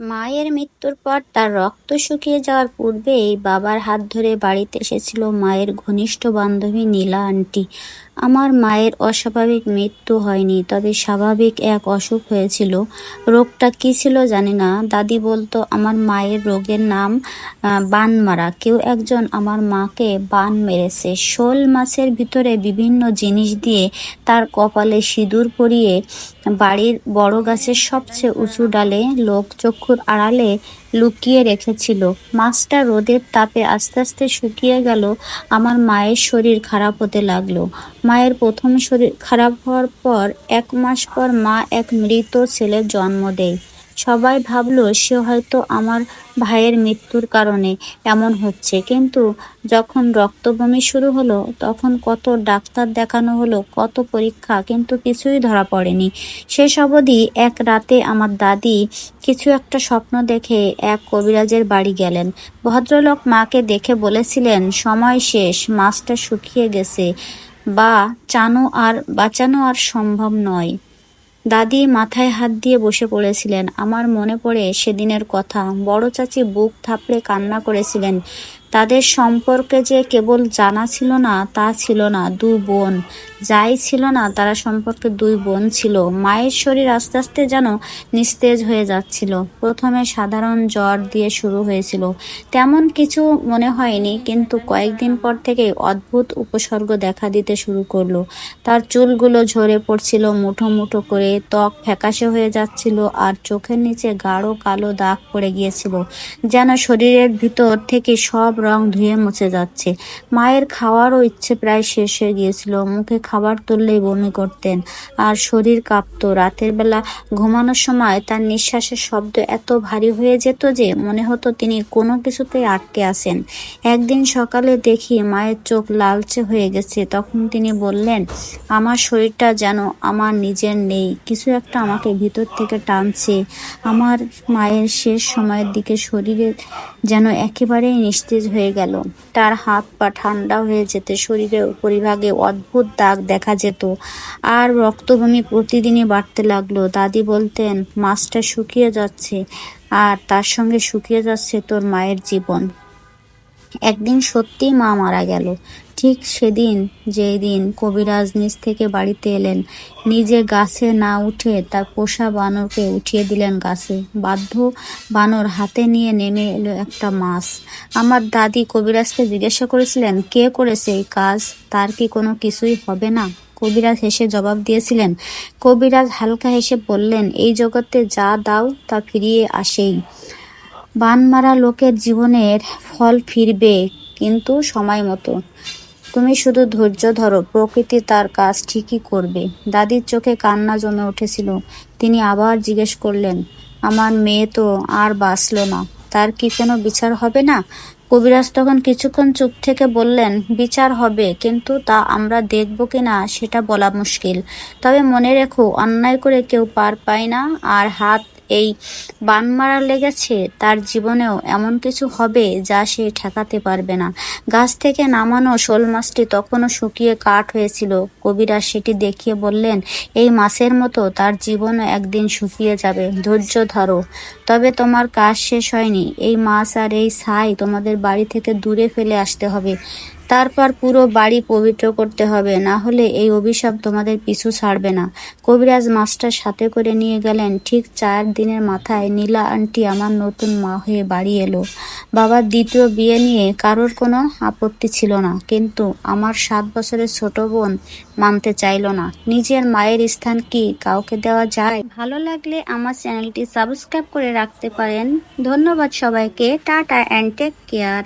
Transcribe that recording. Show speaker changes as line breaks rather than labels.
মায়ের মৃত্যুর পর তার রক্ত শুকিয়ে যাওয়ার পূর্বেই বাবার হাত ধরে বাড়িতে এসেছিল মায়ের ঘনিষ্ঠ বান্ধবী নীলা আন্টি। আমার মায়ের অস্বাভাবিক মৃত্যু হয়নি, তবে স্বাভাবিক এক অসুখ হয়েছিল। রোগটা কি ছিল জানি না। দাদি বলতো, আমার মায়ের রোগের নাম বান মারা কেউ একজন আমার মাকে বান মেরেছে। শোল মাছের ভিতরে বিভিন্ন জিনিস দিয়ে তার কপালে সিঁদুর পরিয়ে বাড়ির বড় গাছের সবচেয়ে উঁচু ডালে লোক চক্ষুর আড়ালে লুকিয়ে রেখেছিল। মাছটা রোদের তাপে আস্তে আস্তে শুকিয়ে গেল, আমার মায়ের শরীর খারাপ হতে লাগল। মায়ের প্রথম শরীর খারাপ হওয়ার পর, এক মাস পর মা এক মৃত ছেলের জন্ম দেয়। সবাই ভাবলো, সে হয়তো আমার ভাইয়ের মৃত্যুর কারণে এমন হচ্ছে। কিন্তু যখন রক্তবমি শুরু হলো, তখন কত ডাক্তার দেখানো হলো, কত পরীক্ষা, কিন্তু কিছুই ধরা পড়েনি। শেষ অবধি এক রাতে আমার দাদি কিছু একটা স্বপ্ন দেখে এক কবিরাজের বাড়ি গেলেন। ভদ্রলোক মাকে দেখে বলেছিলেন, সময় শেষ, মাছটা শুকিয়ে গেছে। বা, চানো আর বাঁচানো আর সম্ভব নয়। দাদি মাথায় হাত দিয়ে বসে পড়েছিলেন। আমার মনে পড়ে সেদিনের কথা। বড় চাচি বুক থাপড়ে কান্না করেছিলেন। তাদের সম্পর্কে যে কেবল জানা ছিল না, তা ছিল না। দু বোন। যাই ছিল না, তারা সম্পর্কে দুই বোন ছিল। মায়ের শরীর আস্তে আস্তে যেন নিস্তেজ হয়ে যাচ্ছিল। প্রথমে সাধারণ জ্বর দিয়ে শুরু হয়েছিল। তেমন কিছু মনে হয়নি, কিন্তু কয়েকদিন পর থেকে অদ্ভুত উপসর্গ দেখা দিতে শুরু করল। তার চুলগুলো ঝরে পড়ছিল, মুঠো মুঠো করে ত্বক ফ্যাকাশে হয়ে যাচ্ছিল আর চোখের নিচে গাঢ় কালো দাগ পড়ে গিয়েছিল, যেন শরীরের ভিতর থেকে সব রং ধুয়ে মুছে যাচ্ছে। মায়ের খাওয়ারও ইচ্ছে প্রায় শেষ হয়ে গিয়েছিল। মুখে খাবার তুললেই বমি করতেন। আর শরীর কাঁপতো। রাতের বেলা ঘুমানোর সময় তার নিঃশ্বাসের শব্দ এত ভারী হয়ে যেত যে মনে হতো তিনি কোনো কিছুতেই আটকে আছেন। একদিন সকালে দেখি মায়ের চোখ লালচে হয়ে গেছে। তখন তিনি বললেন, আমার শরীরটা যেন আমার নিজের নেই। কিছু একটা আমাকে ভিতর থেকে টানছে। আমার মায়ের শেষ সময়ের দিকে শরীরে যেন একেবারেই নিস্তেজ হয়ে গেল। তার হাত পা ঠান্ডা হয়ে যেতে শরীরের উপরিভাগে অদ্ভুত দাগ দেখা যেত। আর রক্তভূমি প্রতিদিনই বাড়তে লাগল। দাদি বলতেন, মাছটা শুকিয়ে যাচ্ছে, আর তার সঙ্গে শুকিয়ে যাচ্ছে তোর মায়ের জীবন। একদিন সত্যিই মা মারা গেল। ঠিক সেদিন যেই দিন কবিরাজ নিজ থেকে বাড়িতে এলেন, নিজে গাছে না উঠে তার পোষা বানরকে উঠিয়ে দিলেন গাছে। বাধ্য বানর হাতে নিয়ে নেমে এলো একটা মাছ। আমার দাদি কবিরাজকে জিজ্ঞাসা করেছিলেন, কে করেছে এই কাজ? তার কি কোনো কিছুই হবে না? কবিরাজ হেসে জবাব দিয়েছিলেন, কবিরাজ হালকা হেসে বললেন, এই জগতে যা দাও তা ফিরিয়ে আসেই। বান মারা লোকের জীবনের ফল ফিরবে কিন্তু সময় মতো। তুমি শুধু ধৈর্য ধরো, প্রকৃতি তার কাজ ঠিকই করবে। দাদির চোখে কান্না জমে উঠেছিল। তিনি আবার জিজ্ঞেস করলেন, আমার মেয়ে তো আর বাঁচলো না, তার কি কোনো বিচার হবে না? কবিরাজ তখন কিছুক্ষণ চুপ থেকে বললেন, বিচার হবে, কিন্তু তা আমরা দেখব কিনা সেটা বলা মুশকিল। তবে মনে রেখো, অন্যায় করে কেউ পার পায় না, আর হাত এই বান মারা লেগেছে, তার জীবনেও এমন কিছু হবে যা সে ঠেকাতে পারবে না। গাছ থেকে নামানো শোল মাছটি তখনও শুকিয়ে কাঠ হয়েছিল। কবিরা সেটি দেখিয়ে বললেন, এই মাছের মতো তার জীবনও একদিন শুকিয়ে যাবে, ধৈর্য ধরো। তবে তোমার কাজ শেষ হয়নি। এই মাছ আর এই ছাই তোমাদের বাড়ি থেকে দূরে ফেলে আসতে হবে। তারপর পুরো বাড়ি পবিত্র করতে হবে। না হলে এই অভিশাপ তোমাদের পিছু ছাড়বে না। কবিরাজ মাস্টার সাথে করে নিয়ে গেলেন। ঠিক চার দিনের মাথায় নীলা আন্টি আমার নতুন মা হয়ে বাড়ি এলো। বাবার দ্বিতীয় বিয়ে নিয়ে কারোর কোনো আপত্তি ছিল না। কিন্তু আমার সাত বছরের ছোট বোন মানতে চাইলো না। নিজের মায়ের স্থান কি কাউকে দেওয়া যায়? ভালো লাগলে আমার চ্যানেলটি সাবস্ক্রাইব করে রাখতে পারেন। ধন্যবাদ সবাইকে। Tata and take care.